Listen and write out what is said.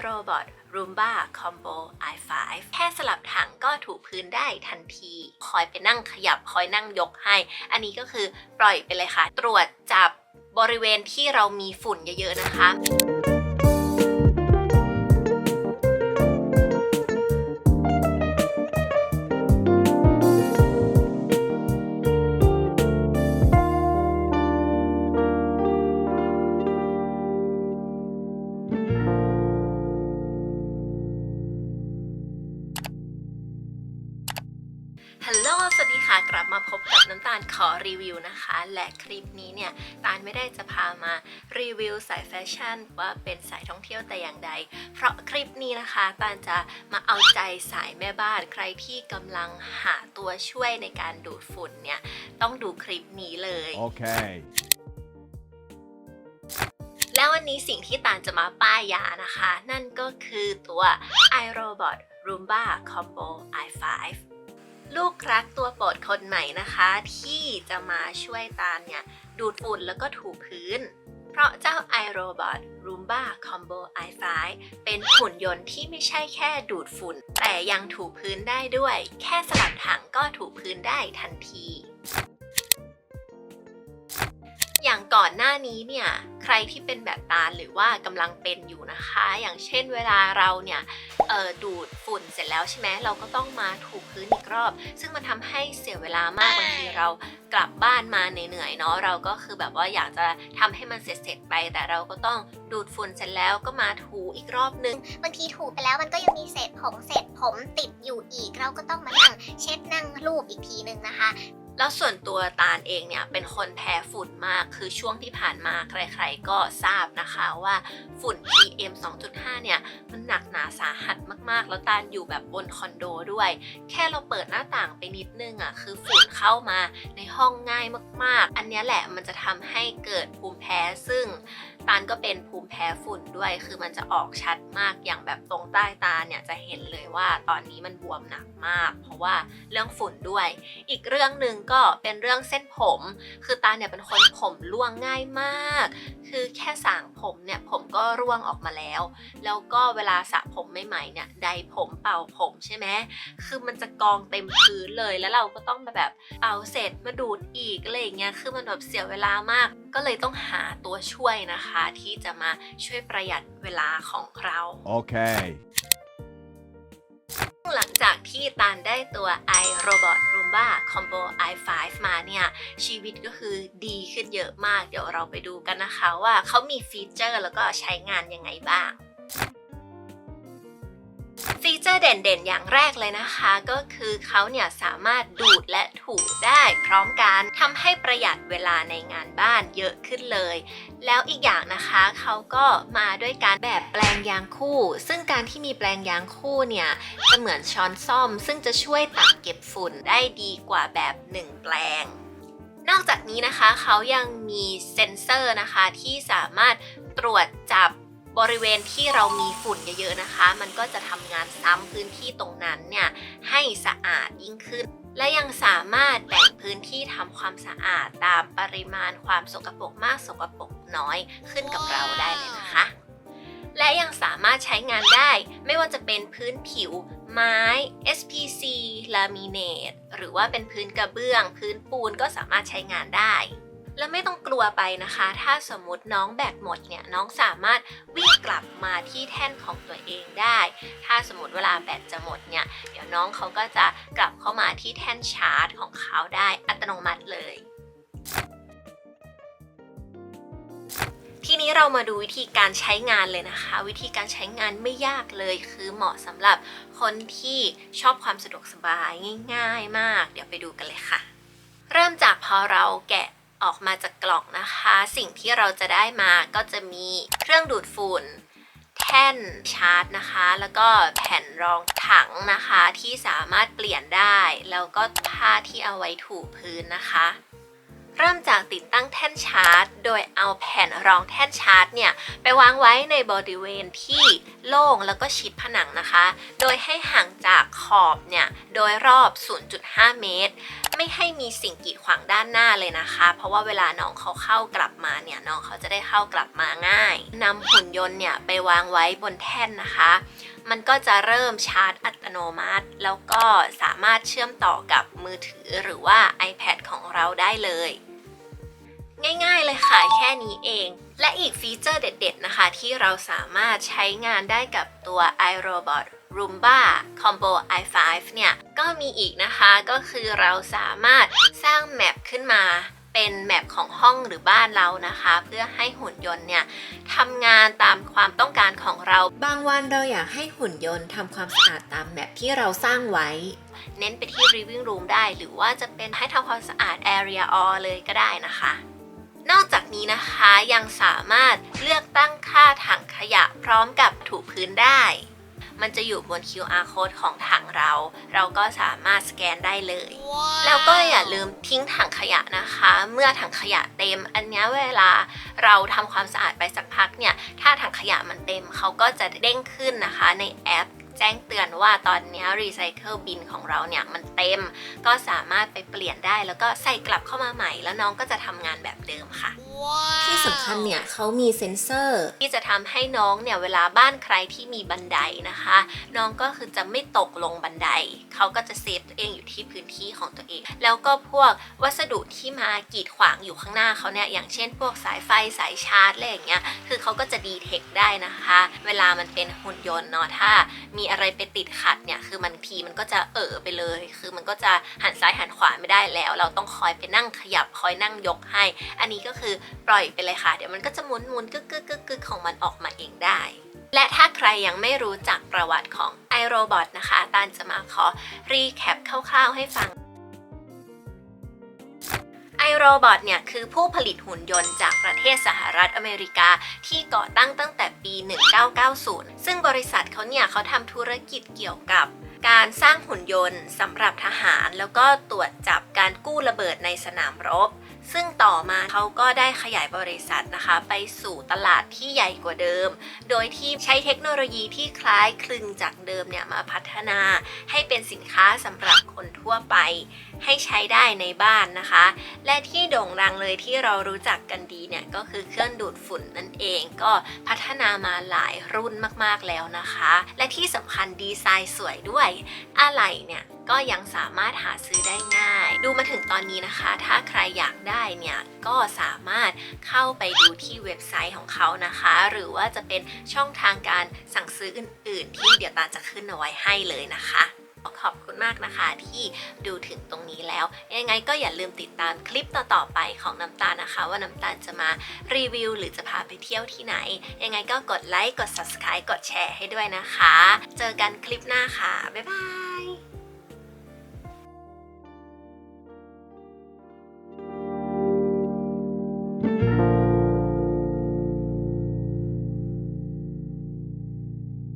โรบอท Roomba Combo i5 แค่สลับถังก็ถูพื้นได้ทันที คอยไปนั่งขยับคอยนั่งยกให้ อันนี้ก็คือปล่อยไปเลยค่ะ ตรวจจับบริเวณที่เรามีฝุ่นเยอะๆนะคะ กลับมาพบกับน้ำตาลขอรีวิวนะคะ และคลิปนี้เนี่ยตาลไม่ได้จะพามารีวิวสายแฟชั่นว่าเป็นสายท่องเที่ยวแต่อย่างใด เพราะคลิปนี้นะคะตาลจะมาเอาใจสายแม่บ้านใครที่กำลังหาตัวช่วยในการดูดฝุ่นเนี่ยต้องดูคลิปนี้เลย Okay. แล้ววันนี้สิ่งที่ตาลจะมาป้ายยานะคะ นั่นก็คือตัว iRobot Roomba Combo i5 ลูกรักตัวโปรดคนใหม่นะคะ ที่จะมาช่วยตาลเนี่ยดูดฝุ่นแล้วก็ถูพื้น เพราะเจ้า iRobot Roomba Combo i5 เป็นหุ่นยนต์ที่ไม่ใช่แค่ดูดฝุ่น แต่ยังถูพื้นได้ด้วย แค่สลับถังก็ถูพื้นได้ทันที ก่อนหน้านี้เนี่ยใครที่เป็นแบบตาลหรือว่ากำลังเป็นอยู่นะคะ อย่างเช่นเวลาเราเนี่ยเอ่อดูดฝุ่นเสร็จแล้วใช่ไหมเราก็ต้องมาถูพื้นอีกรอบ ซึ่งมันทำให้เสียเวลามากบางทีเรากลับบ้านมาเหนื่อยๆเนาะเราก็คือแบบว่าอยากจะทำให้มันเสร็จๆไป แต่เราก็ต้องดูดฝุ่นเสร็จแล้วก็มาถูอีกรอบนึงบางทีถูไปแล้วมันก็ยังมีเศษผงเศษผมติดอยู่อีก เราก็ต้องมานั่งเช็ดนั่งรูปอีกทีหนึ่งนะคะ แล้วส่วนตัวตาลเองเนี่ยเป็นคนแพ้ฝุ่นมาก คือช่วงที่ผ่านมาใครๆก็ทราบนะคะว่าฝุ่น PM 2.5 เนี่ยมันหนักหนาสาหัสมากๆ แล้วตาลอยู่แบบบนคอนโดด้วย แค่เราเปิดหน้าต่างไปนิดนึงอะคือฝุ่นเข้ามาในห้องง่ายมากๆ อันนี้แหละมันจะทำให้เกิดภูมิแพ้ซึ่ง ตาลก็เป็นภูมิแพ้ฝุ่นด้วย คือมันจะออกชัดมากอย่างแบบตรงใต้ตาเนี่ยจะเห็นเลยว่าตอนนี้มันบวมหนักมาก เพราะว่าเรื่องฝุ่นด้วย อีกเรื่องหนึ่งก็เป็นเรื่องเส้นผม คือตาเนี่ยเป็นคนผมร่วงง่ายมาก คือแค่สางผมเนี่ยผมก็ร่วงออกมาแล้ว แล้วก็เวลาสระผมใหม่ๆเนี่ยใดผมเป่าผมใช่ไหมคือมันจะกองเต็มพื้นเลยแล้วเราก็ต้องมาแบบเอาเสร็จมาดูดอีกอะไรอย่างเงี้ยคือมันแบบเสียเวลามาก ก็เลยต้องหาตัวช่วยนะคะที่จะมาช่วยประหยัดเวลาของเรา Okay. หลังจากที่ตานได้ตัว iRobot Roomba Combo i5 มาเนี่ย ชีวิตก็คือดีขึ้นเยอะมาก เดี๋ยวเราไปดูกันนะคะว่าเขามีฟีเจอร์แล้วก็ใช้งานยังไงบ้าง ฟีเจอร์เด่นๆ อย่างแรกเลยนะคะ ก็คือเขาเนี่ยสามารถดูดและถูได้พร้อมกันทำให้ประหยัดเวลาในงานบ้านเยอะขึ้นเลย แล้วอีกอย่างนะคะเขาก็มาด้วยการแบบแปลงยางคู่ ซึ่งการที่มีแปลงยางคู่เนี่ยจะเหมือนช้อนซ่อม ซึ่งจะช่วยตักเก็บฝุ่นได้ดีกว่าแบบ 1 แปลงนอกจากนี้นะคะเขายังมีเซ็นเซอร์นะคะที่สามารถตรวจจับ บริเวณที่เรามีฝุ่นเยอะๆนะคะ มันก็จะทำงานซ้ำพื้นที่ตรงนั้นเนี่ยให้สะอาดยิ่งขึ้น และยังสามารถแบ่งพื้นที่ทำความสะอาดตามปริมาณความสกปรกมากสกปรกน้อยขึ้นกับเราได้เลยนะคะ และยังสามารถใช้งานได้ ไม่ว่าจะเป็นพื้นผิว ไม้ SPC laminate หรือว่าเป็นพื้นกระเบื้อง พื้นปูนก็สามารถใช้งานได้ และไม่ต้องกลัวไปนะคะ ถ้าสมมติน้องแบตหมดเนี่ยน้องสามารถวิ่งกลับมาที่แท่นของตัวเองได้ ถ้าสมมติเวลาแบตจะหมดเนี่ยเดี๋ยวน้องเขาก็จะกลับเข้ามาที่แท่นชาร์จของเขาได้อัตโนมัติเลยทีนี้เรามาดูวิธีการใช้งานเลยนะคะ วิธีการใช้งานไม่ยากเลย คือเหมาะสำหรับคนที่ชอบความสะดวกสบายง่าย ๆ มาก เดี๋ยวไปดูกันเลยค่ะ เริ่มจากพอเราแกะ ออกมาจากกล่องนะคะ สิ่งที่เราจะได้มาก็จะมีเครื่องดูดฝุ่นแท่นชาร์จนะคะ แล้วก็แผ่นรองถังนะคะที่สามารถเปลี่ยนได้ แล้วก็ผ้าที่เอาไว้ถูพื้นนะคะ เริ่มจากติดตั้งแท่นชาร์จ โดยเอาแผ่นรองแท่นชาร์จเนี่ยไปวางไว้ในบริเวณที่โล่งแล้วก็ชิดผนังนะคะ โดยให้ห่างจากขอบเนี่ยโดยรอบ 0.5 เมตร ไม่ให้มีสิ่งกีดขวางด้านหน้าเลยนะคะ เพราะว่าเวลาน้องเขาเข้ากลับมาเนี่ยน้องเขาจะได้เข้ากลับมาง่ายนำหุ่นยนต์เนี่ยไปวางไว้บนแท่นนะคะมันก็จะเริ่มชาร์จอัตโนมัติ แล้วก็สามารถเชื่อมต่อกับมือถือหรือว่า iPad ของเราได้เลย เลยค่ะแค่นี้เอง และอีกฟีเจอร์เด็ดๆนะคะ ที่เราสามารถใช้งานได้กับตัว iRobot Roomba Combo i5 เนี่ยก็มีอีกนะคะก็คือเราสามารถสร้างแมปขึ้นมาเป็นแมปของห้องหรือบ้านเรานะคะ เพื่อให้หุ่นยนต์เนี่ยทำงานตามความต้องการของเรา บางวันเราอยากให้หุ่นยนต์ทำความสะอาดตามแบบที่เราสร้างไว้ เน้นไปที่ living room ได้ หรือว่าจะเป็นให้ทำความสะอาด area all เลยก็ได้นะคะ นอกจากนี้นะคะยังสามารถเลือกตั้งค่าถังขยะพร้อมกับถูพื้นได้ มันจะอยู่บน QR code ของถังเรา เราก็สามารถสแกนได้เลยแล้วก็อย่าลืมทิ้งถังขยะนะคะ เมื่อถังขยะเต็ม อันเนี้ยเวลาเราทำความสะอาดไปสักพักเนี่ย ถ้าถังขยะมันเต็มเขาก็จะเด้งขึ้นนะคะในแอป แจ้งเตือนว่าตอนนี้รีไซเคิลบินของเราเนี่ยมันเต็ม ก็สามารถไปเปลี่ยนได้แล้วก็ใส่กลับเข้ามาใหม่ แล้วน้องก็จะทำงานแบบเดิมค่ะ ที่สำคัญเนี่ยเขามีเซ็นเซอร์ ที่จะทำให้น้องเนี่ยเวลาบ้านใครที่มีบันไดนะคะ น้องก็คือจะไม่ตกลงบันได เขาก็จะเซฟตัวเองอยู่ที่พื้นที่ของตัวเอง แล้วก็พวกวัสดุที่มากีดขวางอยู่ข้างหน้าเขาเนี่ยอย่างเช่น พวกสายไฟสายชาร์จอะไรอย่างเงี้ยคือเขาก็จะดีเทคได้นะคะ เวลามันเป็นหุ่นยนต์เนาะถ้า มีอะไรไปติดขัดเนี่ยคือมันทีมันก็จะเออไปเลย คือมันก็จะหันซ้ายหันขวาไม่ได้แล้ว เราต้องคอยไปนั่งขยับคอยนั่งยกให้ อันนี้ก็คือปล่อยไปเลยค่ะ เดี๋ยวมันก็จะหมุนหมุนกึกกึกกึกกึกของมันออกมาเองได้ และถ้าใครยังไม่รู้จักประวัติของ iRobot นะคะตานจะมาขอรีแคปคร่าวๆให้ฟัง iRobot เนี่ยคือผู้ผลิตหุ่นยนต์จากประเทศสหรัฐอเมริกาที่ก่อตั้งตั้งแต่ปี 1990 ซึ่งบริษัทเขาเนี่ยเขาทำธุรกิจเกี่ยวกับ การสร้างหุ่นยนต์สำหรับทหาร แล้วก็ตรวจจับการกู้ระเบิดในสนามรบ ซึ่งต่อมาเขาก็ได้ขยายบริษัทนะคะ ไปสู่ตลาดที่ใหญ่กว่าเดิม โดยที่ใช้เทคโนโลยีที่คล้ายคลึงจากเดิมเนี่ยมาพัฒนา ให้เป็นสินค้าสำหรับคนทั่วไป ให้ใช้ได้ในบ้านนะคะ และที่โด่งดังเลยที่เรารู้จักกันดีเนี่ยก็คือเครื่องดูดฝุ่นนั่นเองก็พัฒนามาหลายรุ่นมากๆแล้วนะคะ และที่สำคัญดีไซน์สวยด้วยอะไรเนี่ยก็ยังสามารถหาซื้อได้ง่าย ดูมาถึงตอนนี้นะคะ ถ้าใครอยากได้ได้เนี่ย ก็สามารถเข้าไปดูที่เว็บไซต์ของเขานะคะ หรือว่าจะเป็นช่องทางการสั่งซื้ออื่น ๆ ที่เดี๋ยวตาจะขึ้นเอาไว้ให้เลยนะคะขอบคุณมากนะคะที่ดูถึงตรงนี้แล้ว ยังไงก็อย่าลืมติดตามคลิปต่อๆไปของน้ำตาลนะคะ ว่าน้ำตาลจะมารีวิว หรือจะพาไปเที่ยวที่ไหน ยังไงก็กดไลค์กด subscribe กดแชร์ให้ด้วยนะคะ เจอกันคลิปหน้าค่ะ บ๊ายบาย